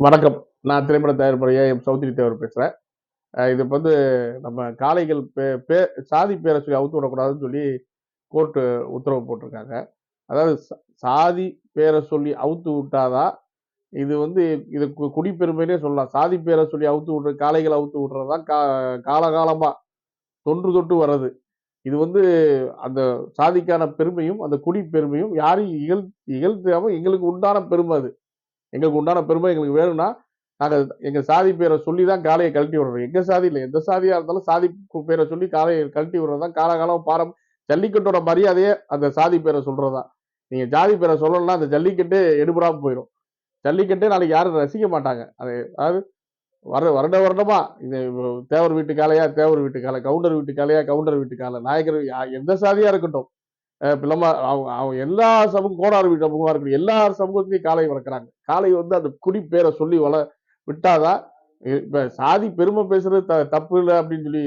வணக்கம். நான் திரைப்பட தயாரிப்பாளர் எம் சௌத்ரி தேவர் பேசுகிறேன் இது வந்து நம்ம காளைகள் பே பே சாதி பேரை சொல்லி அவுத்து விடக்கூடாதுன்னு சொல்லி கோர்ட்டு உத்தரவு போட்டிருக்காங்க. அதாவது ச- சாதி பேரை சொல்லி அவுத்து விட்டாதான் இது வந்து இது கு- சொல்லலாம். சாதி பேரை சொல்லி அவுத்து விடுற காளைகள் அவுத்து விடுறது தான் கா காலகாலமாக தொன்று தொட்டு வர்றது. இது வந்து அந்த சாதிக்கான பெருமையும் அந்த குடி பெருமையும் யாரையும் இகழ் இகழ்த்தாமல் எங்களுக்கு உண்டான பெருமை அது. எங்களுக்கு உண்டான பெருமை எங்களுக்கு வேணும்னா நாங்கள் எங்கள் சாதி பேரை சொல்லி தான் காலையை கழட்டி விடுறோம். எங்கள் சாதி இல்லை. எந்த சாதியாக இருந்தாலும் சாதி பேரை சொல்லி காளையை கழட்டி விடுறது தான் காலகாலம் பாரம். ஜல்லிக்கட்டோட மரியாதையே அந்த சாதி பேரை சொல்கிறது தான் நீங்கள் ஜாதி பேரை சொல்லணும்னா அந்த ஜல்லிக்கட்டே எடுபடாமல் போயிடும் ஜல்லிக்கட்டே நாளைக்கு யாரும் ரசிக்க மாட்டாங்க. அது அதாவது வர வருட வருடமா இந்த தேவர் வீட்டு காளையா தேவர் வீட்டு காலை கவுண்டர் வீட்டு காளையா கவுண்டர் வீட்டு காலை நாயக்கர் எந்த சாதியாக இருக்கட்டும். அஹ் அவங்க அவங்க எல்லா சமூகம் கோடார் வீட்டு சமூகமாக இருக்கட்டும் எல்லா சமூகத்துலையும் காலை வளர்க்குறாங்க. காலை வந்து அந்த குடி பேரை சொல்லி வள விட்டாதான் இப்போ சாதி பெருமை பேசுறது த தப்பு இல்லை அப்படின்னு சொல்லி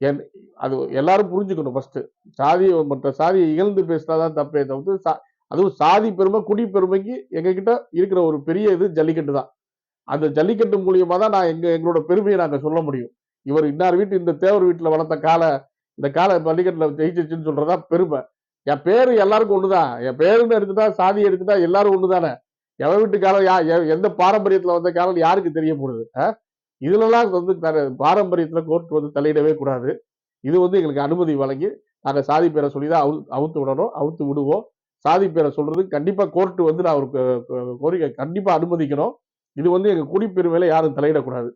என்- அது எல்லாரும் புரிஞ்சுக்கணும் ஃபர்ஸ்ட் சாதி மற்ற சாதியை இகழ்ந்து பேசினாதான் தப்பே தவிர்த்து சா- அதுவும் சாதி பெருமை குடி பெருமைக்கு எங்ககிட்ட இருக்கிற ஒரு பெரிய இது ஜல்லிக்கட்டு தான். அந்த ஜல்லிக்கட்டு மூலியமா தான் நான் எங்க எங்களோட பெருமையை நாங்கள் சொல்ல முடியும். இவர் இன்னார் வீட்டு இந்த தேவர் வீட்டில் வளர்த்த காலை இந்த காலை ஜல்லிக்கட்டில் ஜெயிச்சிச்சுன்னு சொல்றதா பெருமை. என் பேர் எல்லாருக்கும் ஒண்ணுதான் என் பேருன்னு எடுத்துட்டா சாதி எடுத்துட்டா எல்லாரும் ஒண்ணுதானே? எவன் வீட்டுக்காரன் யா எந்த பாரம்பரியத்துல வந்த காலம் யாருக்கு தெரிய போடுது இதுலலாம் வந்து பாரம்பரியத்தில் பாரம்பரியத்துல கோர்ட் வந்து தலையிடவே கூடாது. இது வந்து எங்களுக்கு அனுமதி வழங்கி நாங்கள் சாதி பேரை சொல்லி தான் அவு அவுத்து விடணும் அவுத்து விடுவோம். சாதி பேரை சொல்றது கண்டிப்பா கோர்ட் வந்து நான் ஒரு கோரிக்கை கண்டிப்பா அனுமதிக்கணும். இது வந்து எங்க குடிப்பெருமையில யாரும் தலையிடக்கூடாது.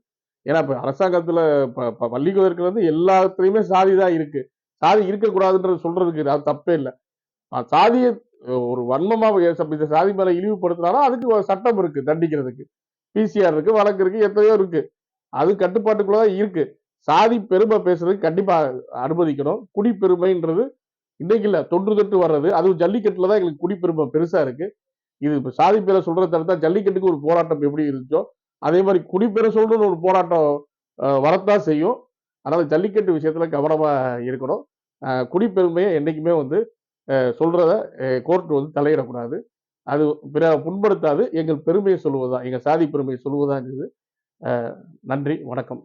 ஏன்னா இப்ப அரசாங்கத்துல ப- ப- எல்லாத்துலயுமே சாதி தான் இருக்கு. சாதி இருக்கக்கூடாதுன்றது சொல்றதுக்கு அது தப்பே இல்லை. சாதியை ஒரு வன்மமாக இந்த சாதி மேல இழிவுபடுத்தினாலும் அதுக்கு ஒரு சட்டம் இருக்கு தண்டிக்கிறதுக்கு. பிசிஆர் இருக்கு வழக்கு இருக்கு எத்தனையோ இருக்கு. அது கட்டுப்பாட்டுக்குள்ளதான் இருக்கு. சாதி பெருமை பேசுறதுக்கு கண்டிப்பா அனுமதிக்கணும். குடிப்பெருமைன்றது இன்னைக்கு இல்ல தொன்று தொட்டு வர்றது. அதுவும் ஜல்லிக்கட்டுல தான் எங்களுக்கு குடிப்பெருமை பெருசா இருக்கு. இது இப்போ சாதி பேரை சொல்றத தவிர்த்தா ஜல்லிக்கட்டுக்கு ஒரு போராட்டம் எப்படி இருந்துச்சோ அதே மாதிரி குடிப்பேரை சொல்றது ஒரு போராட்டம் வரத்தான் செய்யும். அதனால ஜல்லிக்கட்டு விஷயத்துல கவனமா இருக்கணும். குடிப்பெருமையை என்னைக்குமே வந்து சொல்கிறத கோர்ட் வந்து தலையிடக்கூடாது. அது பிற புண்படுத்தாது. எங்கள் பெருமையை சொல்லுவதுதான். எங்கள் சாதி பெருமையை சொல்லுவதாங்கிறது நன்றி. வணக்கம்.